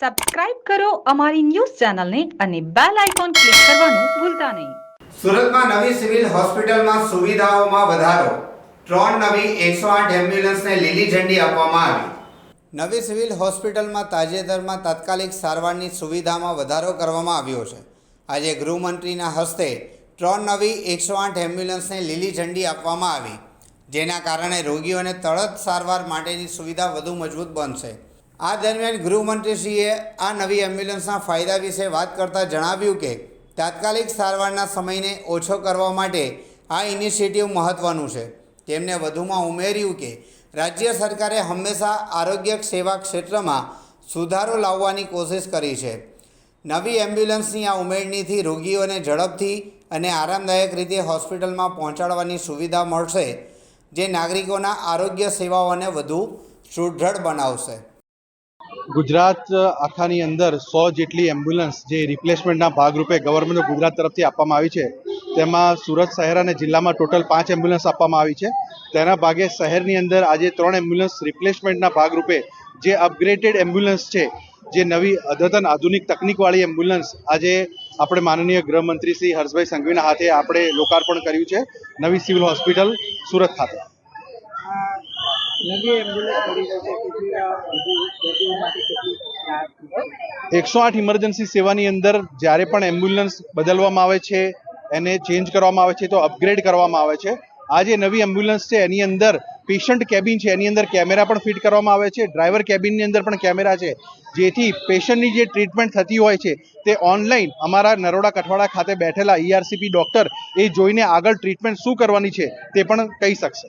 Subscribe કરો અમારી news ચેનલને અને બેલ આઇકોન ક્લિક કરવાનું ભૂલતા નહીં. સુરતમાં નવી સિવિલ હોસ્પિટલમાં સુવિધાઓમાં વધારો. ત્રણ નવી એકસો આઠ એમ્બ્યુલન્સને લીલી ઝંડી આપવામાં આવી. નવી સિવિલ હોસ્પિટલમાં તાજેતરમાં તાત્કાલિક સારવારની સુવિધામાં વધારો કરવામાં આવ્યો છે. આજે ગૃહમંત્રીના હસ્તે ત્રણ નવી એકસો આઠ એમ્બ્યુલન્સને લીલી ઝંડી આપવામાં આવી, જેના કારણે રોગીઓને તરત સારવાર માટેની સુવિધા વધુ મજબૂત બનશે. આ દરમિયાન ગૃહમંત્રીશ્રીએ આ નવી એમ્બ્યુલન્સના ફાયદા વિશે વાત કરતાં જણાવ્યું કે તાત્કાલિક સારવારના સમયને ઓછો કરવા માટે આ ઇનિશિયેટિવ મહત્ત્વનું છે. તેમણે વધુમાં ઉમેર્યું કે રાજ્ય સરકારે હંમેશા આરોગ્ય સેવા ક્ષેત્રમાં સુધારો લાવવાની કોશિશ કરી છે. નવી એમ્બ્યુલન્સની આ ઉમેરણીથી રોગીઓને ઝડપથી અને આરામદાયક રીતે હોસ્પિટલમાં પહોંચાડવાની સુવિધા મળશે, જે નાગરિકોના આરોગ્ય સેવાઓને વધુ સુદૃઢ બનાવશે. ગુજરાત આખાની અંદર સો જેટલી એમ્બ્યુલન્સ જે રિપ્લેસમેન્ટના ભાગરૂપે ગવર્મેન્ટ ગુજરાત તરફથી આપવામાં આવી છે, તેમાં સુરત શહેર અને જિલ્લામાં ટોટલ પાંચ એમ્બ્યુલન્સ આપવામાં આવી છે. તેના ભાગે શહેરની અંદર આજે ત્રણ એમ્બ્યુલન્સ રિપ્લેસમેન્ટના ભાગરૂપે જે અપગ્રેડેડ એમ્બ્યુલન્સ છે, જે નવી અદ્યતન આધુનિક તકનિકવાળી એમ્બ્યુલન્સ આજે આપણે માનનીય ગૃહમંત્રી શ્રી હર્ષભાઈ સંઘવીના હાથે આપણે લોકાર્પણ કર્યું છે, નવી સિવિલ હોસ્પિટલ સુરત ખાતે નવી એમ્બ્યુલન્સ મળી રહેશે કેટલી આ વધુ દર્દીઓ માટે કેટલી રાહત થશે? એકસો આઠ ઇમરજન્સી સેવાની અંદર જ્યારે પણ એમ્બ્યુલન્સ બદલવામાં આવે છે, એને ચેન્જ કરવામાં આવે છે તો અપગ્રેડ કરવામાં આવે છે. આ જે નવી એમ્બ્યુલન્સ છે, એની અંદર પેશન્ટ કેબિન છે, એની અંદર કેમેરા પણ ફિટ કરવામાં આવે છે. ડ્રાઈવર કેબિનની અંદર પણ કેમેરા છે. જેથી પેશન્ટની જે ટ્રીટમેન્ટ થતી હોય છે, તે ઓનલાઈન અમારા નરોડા કઠવાડા ખાતે બેઠેલા ઈઆરસીપી ડોક્ટર એ જોઈને આગળ ટ્રીટમેન્ટ શું કરવાની છે, તે પણ કહી શકશે.